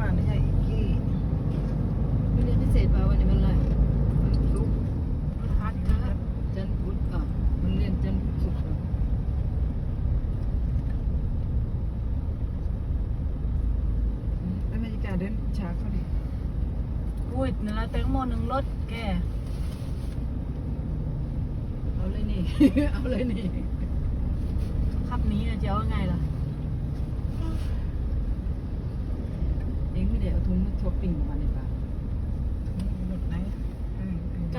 มาไม่ใช่อีกที่เรียนพิเศษมาวันนี้เป็นไรมันศุกร์พฤหัสนะจันพุทธอะมันเรียนจันทร์ศุกร์อะอเมริกาเดินช้าเขาดิอุ้ยนั่นละแตงโมหนึ่งรถแกเอาเลยนี่ เอาเลยนี่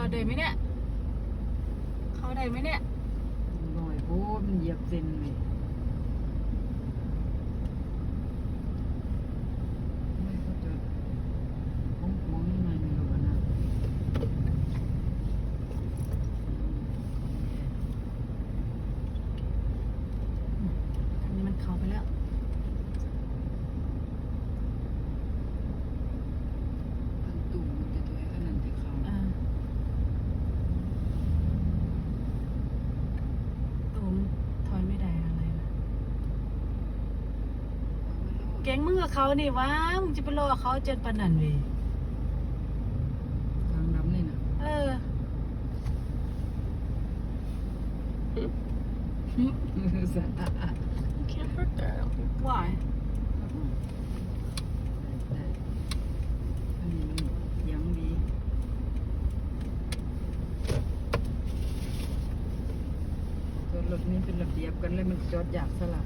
ออเดได้ไหมเนี่ย เข้าได้ไหมเนี่ย หน่อยโอ้มันเหยียบเส้นเลยไม่เขาจะมองมองยังไงไม่รู้ว่านะ อันนี้มันเข้าไปแล้ว ตั้งตุ่มมันจะถอยอันนั้นจะเข้า อ่าตูมถอยไม่ได้อะไรนะ แก๊งมึงกับเขานี่วะมึงจะไปรอเขาจนปานนันเวยทางดำนี่นะเออสัตว์ Can't hurt that. why อันนี้มันยังดีก็รถนี้เป็นระเบียบกันเลยมันจอดอยากสลับ